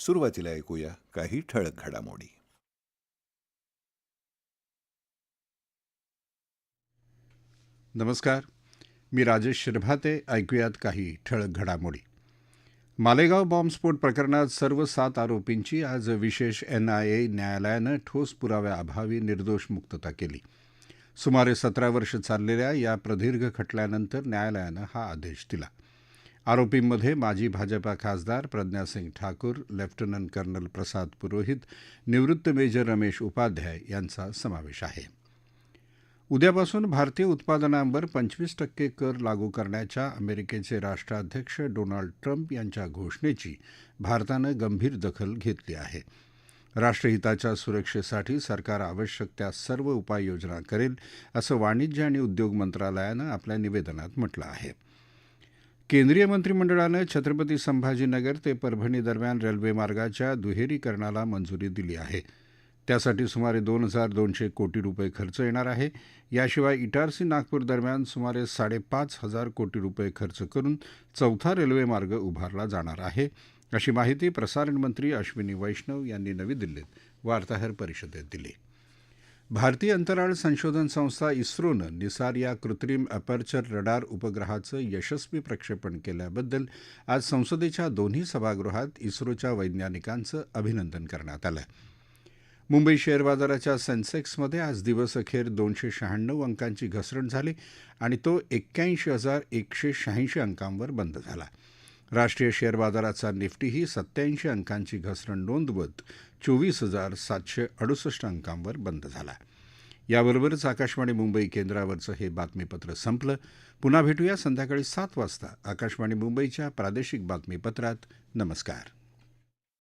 सुरुवातीला ऐकूया काही ठळक घडामोडी. नमस्कार. मी राजेश शिरभाते ऐकूयात काही ठळक घडामोडी. मालेगाव बॉम्बस्फोट प्रकरणात सर्व सात आरोपींची आज विशेष एन आय ए न्यायालयानं ठोस पुराव्याअभावी निर्दोष मुक्तता केली. सुमारे सतरा वर्ष चाललेल्या या प्रदीर्घ खटल्यानंतर न्यायालयानं हा आदेश दिला. आरोपींमध्ये माजी भाजपा खासदार प्रज्ञासिंग ठाकूर लेफ्टनंट कर्नल प्रसाद पुरोहित निवृत्त मेजर रमेश उपाध्याय यांचा समावेश आहे. उद्यापासून भारतीय उत्पादनांवर पंचवीस टक्के कर लागू करण्याच्या अमेरिकेचे राष्ट्राध्यक्ष डोनाल्ड ट्रम्प यांच्या घोषणेची भारतानं गंभीर दखल घेतली आहे. राष्ट्रहिताच्या सुरक्षेसाठी सरकार आवश्यक त्या सर्व उपाययोजना करेल असं वाणिज्य आणि उद्योग मंत्रालयानं आपल्या निवेदनात म्हटलं आहे. केंद्रीय मंत्रिमंडळानं छत्रपती संभाजीनगर ते परभणी दरम्यान रेल्वेमार्गाच्या दुहेरीकरणाला मंजुरी दिली आहे. त्यासाठी सुमारे दोन हजार दोनशे कोटी रुपये खर्च येणार आहे. याशिवाय इटारसी नागपूर दरम्यान सुमारे साडेपाच हजार कोटी रुपये खर्च करून चौथा रेल्वेमार्ग उभारला जाणार आहे. अशी माहिती प्रसारण मंत्री अश्विनी वैष्णव यांनी नवी दिल्लीत वार्ताहर परिषदेत दिली. भारतीय अंतराळ संशोधन संस्था इस्रोनं निसार या कृत्रिम अपर्चर रडार उपग्रहाचं यशस्वी प्रक्षेपण केल्याबद्दल आज संसदेच्या दोन्ही सभागृहात इस्रोच्या वैज्ञानिकांचं अभिनंदन करण्यात आलं. मुंबई शेअर बाजाराच्या सेन्सेक्समध्ये आज दिवस अखेर दोनशे शहाण्णव अंकांची घसरण झाली आणि तो एक्क्याऐंशी हजार एकशे शहाऐंशी अंकांवर बंद झाला. राष्ट्रीय शेअर बाजाराचा निफ्टीही सत्याऐंशी अंकांची घसरण नोंदवत चोवीस हजार सातशे अडुसष्ट अंकांवर बंद झाला. याबरोबरच आकाशवाणी मुंबई केंद्रावरचं हे बातमीपत्र संपलं. पुन्हा भेटूया संध्याकाळी सात वाजता. आकाशवाणी मुंबईच्या प्रादेशिक बातमीपत्रात. नमस्कार.